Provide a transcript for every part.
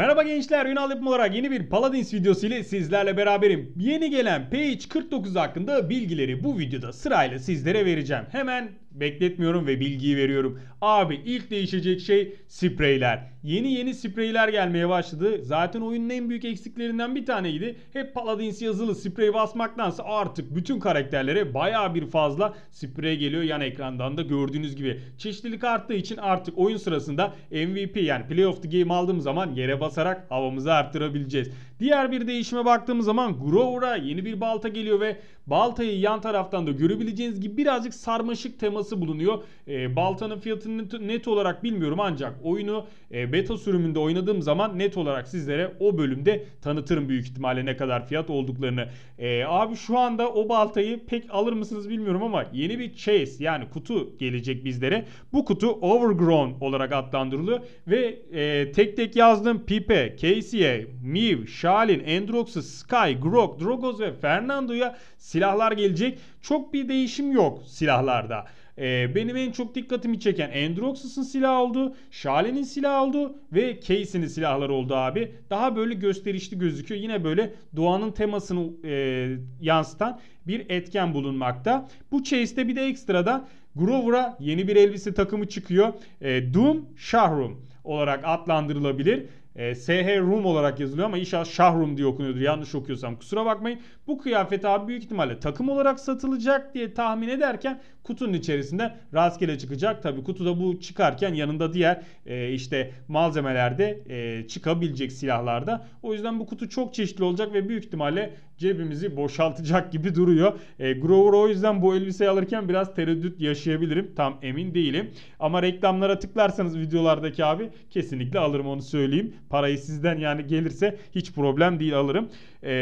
Merhaba gençler, Ünal yapım olarak yeni bir Paladins videosu ile sizlerle beraberim. Yeni gelen Page 49 hakkında bilgileri bu videoda sırayla sizlere vereceğim. Hemen bekletmiyorum ve bilgiyi veriyorum. Abi ilk değişecek şey spreyler. Yeni yeni spreyler gelmeye başladı. Zaten oyunun en büyük eksiklerinden bir taneydi. Hep Paladins yazılı sprey basmaktansa artık bütün karakterlere baya bir fazla sprey geliyor yan ekrandan da gördüğünüz gibi. Çeşitlilik arttığı için artık oyun sırasında MVP yani Play of the Game aldığım zaman yere basarak havamızı arttırabileceğiz. Diğer bir değişime baktığımız zaman Grover'a yeni bir balta geliyor ve baltayı yan taraftan da görebileceğiniz gibi birazcık sarmaşık teması bulunuyor. E, baltanın fiyatını net olarak bilmiyorum ancak oyunu e, beta sürümünde oynadığım zaman net olarak sizlere o bölümde tanıtırım büyük ihtimalle ne kadar fiyat olduklarını. E, abi şu anda o baltayı pek alır mısınız bilmiyorum ama yeni bir chase yani kutu gelecek bizlere. Bu kutu Overgrown olarak adlandırılıyor ve e, tek tek yazdığım Pipe, Casey'e, Mew, Shalin, Androx'a, Sky, Grok, Drogoz ve Fernando'ya silahlar gelecek. Çok bir değişim yok silahlarda. Ee, benim en çok dikkatimi çeken Androxus'un silahı oldu, Shalin'in silahı oldu ve Casey'nin silahları oldu abi. Daha böyle gösterişli gözüküyor. Yine böyle doğanın temasını e, yansıtan bir etken bulunmakta. Bu Chase'de bir de ekstradan Grover'a yeni bir elbise takımı çıkıyor. E, Doom Shahrum olarak adlandırılabilir. E, SH Room olarak yazılıyor ama inşallah Shahrum diye okunuyordur. Yanlış okuyorsam kusura bakmayın. Bu kıyafet abi büyük ihtimalle takım olarak satılacak diye tahmin ederken kutunun içerisinde rastgele çıkacak. Tabi kutuda bu çıkarken yanında diğer e, işte malzemelerde e, çıkabilecek silahlarda. O yüzden bu kutu çok çeşitli olacak ve büyük ihtimalle cebimizi boşaltacak gibi duruyor. E, Grover o yüzden bu elbiseyi alırken biraz tereddüt yaşayabilirim. Tam emin değilim. Ama reklamlara tıklarsanız videolardaki abi kesinlikle alırım onu söyleyeyim. Parayı sizden yani gelirse hiç problem değil alırım. E,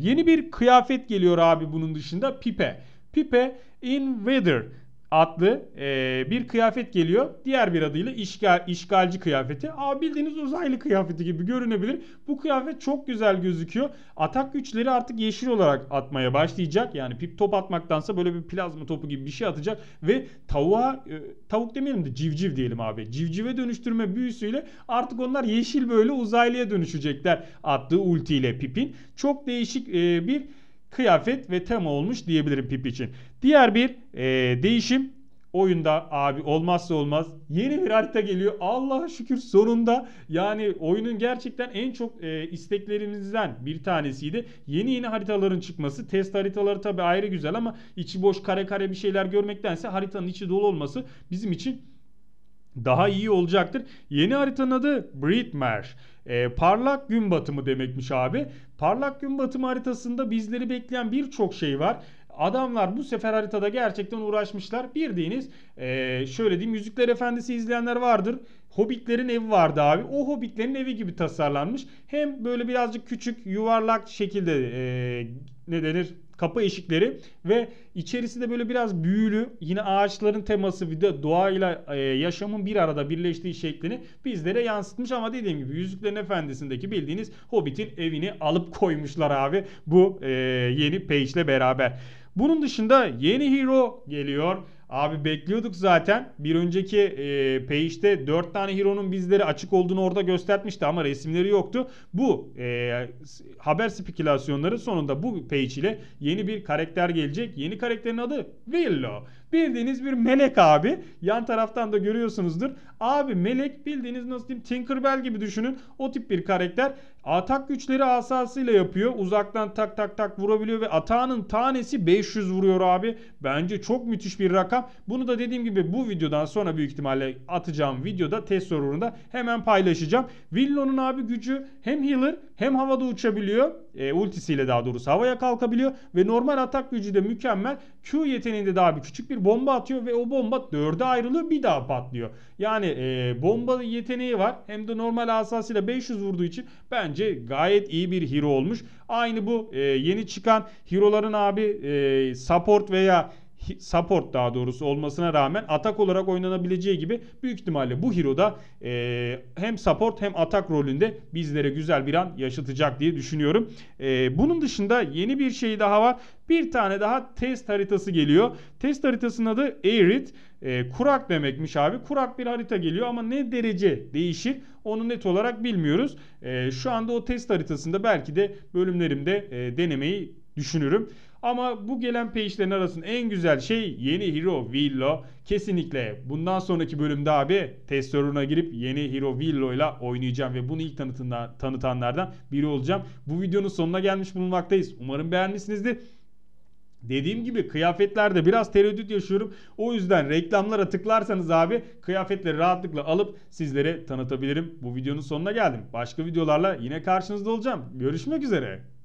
yeni bir kıyafet geliyor abi bunun dışında Pipe. Pipe Invader adlı e, bir kıyafet geliyor. Diğer bir adıyla işgal, işgalci kıyafeti. Aa, bildiğiniz uzaylı kıyafeti gibi görünebilir. Bu kıyafet çok güzel gözüküyor. Atak güçleri artık yeşil olarak atmaya başlayacak. Yani pip top atmaktansa böyle bir plazma topu gibi bir şey atacak. Ve tavuğa, e, tavuk demeyelim de civciv diyelim abi. Civcive dönüştürme büyüsüyle artık onlar yeşil böyle uzaylıya dönüşecekler. Attığı ultiyle pipin. Çok değişik e, bir kıyafet ve tema olmuş diyebilirim Pip için. Diğer bir e, değişim oyunda abi olmazsa olmaz yeni bir harita geliyor. Allah'a şükür sonunda yani oyunun gerçekten en çok e, isteklerimizden bir tanesiydi. Yeni yeni haritaların çıkması. Test haritaları tabi ayrı güzel ama içi boş kare kare bir şeyler görmektense haritanın içi dolu olması bizim için daha iyi olacaktır. Yeni haritanın adı Breedmare. E, parlak gün batımı demekmiş abi. Parlak gün batımı haritasında bizleri bekleyen birçok şey var. Adamlar bu sefer haritada gerçekten uğraşmışlar. Bildiğiniz e, şöyle diyeyim Yüzükler Efendisi izleyenler vardır. Hobbitlerin evi vardı abi. O Hobbitlerin evi gibi tasarlanmış. Hem böyle birazcık küçük yuvarlak şekilde e, ne denir kapı eşikleri ve içerisi de böyle biraz büyülü yine ağaçların teması bir de doğayla e, yaşamın bir arada birleştiği şeklini bizlere yansıtmış ama dediğim gibi Yüzüklerin Efendisi'ndeki bildiğiniz Hobbit'in evini alıp koymuşlar abi bu e, yeni page ile beraber. Bunun dışında yeni hero geliyor. Abi bekliyorduk zaten. Bir önceki e, page'de 4 tane hero'nun bizleri açık olduğunu orada göstermişti ama resimleri yoktu. Bu e, haber spekülasyonları sonunda bu page ile yeni bir karakter gelecek. Yeni karakterin adı Willow. Bildiğiniz bir melek abi. Yan taraftan da görüyorsunuzdur. Abi melek bildiğiniz nasıl diyeyim Tinkerbell gibi düşünün. O tip bir karakter. Atak güçleri asasıyla yapıyor. Uzaktan tak tak tak vurabiliyor ve atağının tanesi 500 vuruyor abi. Bence çok müthiş bir rakam. Bunu da dediğim gibi bu videodan sonra büyük ihtimalle atacağım videoda test sorununda hemen paylaşacağım. Willow'un abi gücü hem healer hem havada uçabiliyor. E, ultisiyle daha doğrusu havaya kalkabiliyor ve normal atak gücü de mükemmel. Q yeteneğinde daha bir küçük bir bomba atıyor ve o bomba dörde ayrılıyor bir daha patlıyor. Yani e, bomba yeteneği var hem de normal asasıyla 500 vurduğu için bence gayet iyi bir hero olmuş. Aynı bu e, yeni çıkan hero'ların abi e, support veya support daha doğrusu olmasına rağmen atak olarak oynanabileceği gibi büyük ihtimalle bu hero da e, hem support hem atak rolünde bizlere güzel bir an yaşatacak diye düşünüyorum. E, bunun dışında yeni bir şey daha var. Bir tane daha test haritası geliyor. Test haritasının adı Arid. E, kurak demekmiş abi. Kurak bir harita geliyor ama ne derece değişir onu net olarak bilmiyoruz. E, şu anda o test haritasında belki de bölümlerimde e, denemeyi düşünürüm. Ama bu gelen page'lerin arasında en güzel şey yeni hero Villo. Kesinlikle bundan sonraki bölümde abi test server'ına girip yeni hero Villo ile oynayacağım ve bunu ilk tanıtından, tanıtanlardan biri olacağım. Bu videonun sonuna gelmiş bulunmaktayız. Umarım beğenmişsinizdir. Dediğim gibi kıyafetlerde biraz tereddüt yaşıyorum. O yüzden reklamlara tıklarsanız abi kıyafetleri rahatlıkla alıp sizlere tanıtabilirim. Bu videonun sonuna geldim. Başka videolarla yine karşınızda olacağım. Görüşmek üzere.